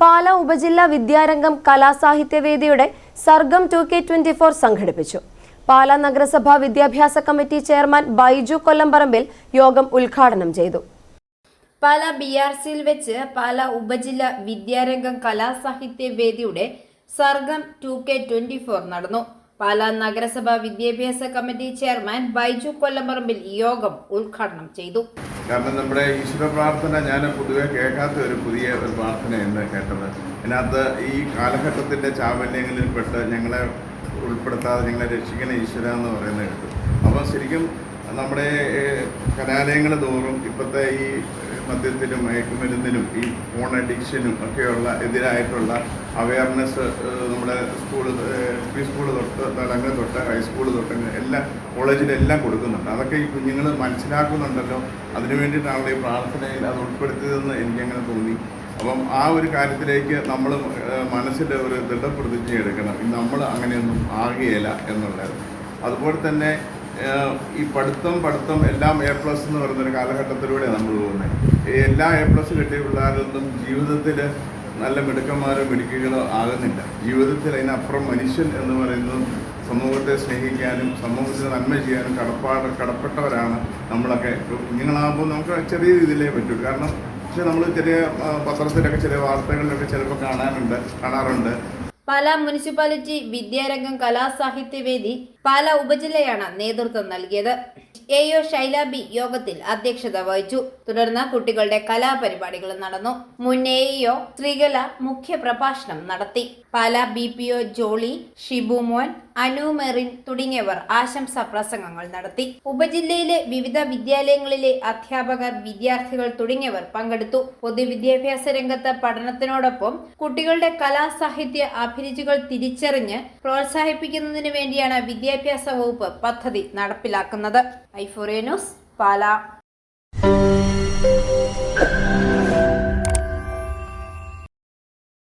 പാല ഉപജില്ലാ Vidyarangam കലാസാഹിത്യവേദിയുടെ Sargam two K twenty four സംഘടിപ്പിച്ചു. പാല നഗരസഭാ വിദ്യാഭ്യാസ കമ്മിറ്റി ചെയർമാൻ ബൈജു കൊല്ലംപറമ്പിൽ യോഗം ഉദ്ഘാടനം ചെയ്തു. പാല ബി ആർ സിയിൽ വെച്ച് പാല ഉപജില്ലാ Vidyarangam കലാസാഹിത്യവേദിയുടെ Sargam two K twenty four നടന്നു. പാല നഗരസഭ വിദ്യാഭ്യാസ കമ്മിറ്റി ചെയർമാൻ ബൈജു കൊല്ലംപറമ്പിൽ യോഗം ഉദ്ഘാടനം ചെയ്തു. കാരണം നമ്മുടെ ഈശ്വര പ്രാർത്ഥന ഞാൻ പൊതുവെ കേൾക്കാത്ത ഒരു പുതിയ ഒരു പ്രാർത്ഥന എന്ന് കേട്ടത്. അതിനകത്ത് ഈ കാലഘട്ടത്തിന്റെ ചാവല്യങ്ങളിൽപ്പെട്ട് ഞങ്ങളെ ഉൾപ്പെടുത്താതെ ഞങ്ങളെ രക്ഷിക്കുന്ന ഈശ്വര എന്ന് പറയുന്നത് കേട്ടു. അപ്പോൾ ശരിക്കും നമ്മുടെ കലാലയങ്ങൾ തോറും ഇപ്പോഴത്തെ ഈ മദ്യത്തിനും മയക്കുമരുന്നിനും ഈ ഫോൺ അഡിക്ഷനും ഒക്കെയുള്ള എതിരായിട്ടുള്ള അവയർനെസ് നമ്മുടെ സ്കൂൾ പ്രീ സ്കൂൾ തൊട്ട് തടങ്ങ് തൊട്ട് ഹൈസ്കൂൾ തൊട്ട് എല്ലാ കോളേജിലെല്ലാം കൊടുക്കുന്നുണ്ട്. അതൊക്കെ ഈ കുഞ്ഞുങ്ങൾ മനസ്സിലാക്കുന്നുണ്ടല്ലോ. അതിനു വേണ്ടിയിട്ടാണല്ലോ ഈ പ്രാർത്ഥനയിൽ അത് ഉൾപ്പെടുത്തിയതെന്ന് എനിക്കങ്ങനെ തോന്നി. അപ്പം ആ ഒരു കാര്യത്തിലേക്ക് നമ്മൾ മനസ്സിൽ ഒരു ദൃഢപ്രതിജ്ഞ എടുക്കണം. നമ്മൾ അങ്ങനെയൊന്നും ആകുകയില്ല എന്നുള്ളത്. അതുപോലെ തന്നെ ഈ പഠിത്തം പഠിത്തം എല്ലാം എ പ്ലസ് എന്ന് പറയുന്നൊരു കാലഘട്ടത്തിലൂടെ നമ്മൾ പോകുന്നത്. എല്ലാ എ പ്ലസ് കിട്ടിയ പിള്ളേരൊന്നും ജീവിതത്തിൽ നല്ല മിടുക്കന്മാരോ മിടുക്കികളോ ആകുന്നില്ല. ജീവിതത്തിൽ അതിനപ്പുറം മനുഷ്യൻ എന്ന് പറയുന്നത് സമൂഹത്തെ സ്നേഹിക്കാനും സമൂഹത്തിന് നന്മ ചെയ്യാനും കടപ്പാട് കടപ്പെട്ടവരാണ് നമ്മളൊക്കെ. ഇങ്ങനെയാകുമ്പോൾ നമുക്ക് ചെറിയ രീതിയിലേ പറ്റൂ. കാരണം പക്ഷെ നമ്മൾ ചെറിയ പത്രത്തിലൊക്കെ ചെറിയ വാർത്തകളിലൊക്കെ ചിലപ്പോൾ കാണാനുണ്ട് കാണാറുണ്ട്. പാല മുനിസിപ്പാലിറ്റി വിദ്യാരംഗം കലാസാഹിത്യവേദി പാല ഉപജില്ലയാണ് നേതൃത്വം നൽകിയത്. എ ഒ ശൈലാബി യോഗത്തിൽ അധ്യക്ഷത വഹിച്ചു. തുടർന്ന് കുട്ടികളുടെ കലാപരിപാടികൾ നടന്നു. മുൻ എ ഒ ശ്രീകല മുഖ്യ പ്രഭാഷണം നടത്തി. Pala B P O Jolly Shibumon Anu Merin തുടങ്ങിയവർ ആശംസാ പ്രസംഗങ്ങൾ നടത്തി. ഉപജില്ലയിലെ വിവിധ വിദ്യാലയങ്ങളിലെ അധ്യാപകർ വിദ്യാർത്ഥികൾ തുടങ്ങിയവർ പങ്കെടുത്തു. പൊതുവിദ്യാഭ്യാസ രംഗത്ത് പഠനത്തിനോടൊപ്പം കുട്ടികളുടെ കലാസാഹിത്യ അഭിരുചികൾ തിരിച്ചറിഞ്ഞ് പ്രോത്സാഹിപ്പിക്കുന്നതിന് വേണ്ടിയാണ് വിദ്യാഭ്യാസ വകുപ്പ് പദ്ധതി നടപ്പിലാക്കുന്നത്. ഐഫോറിയ ന്യൂസ് പാല.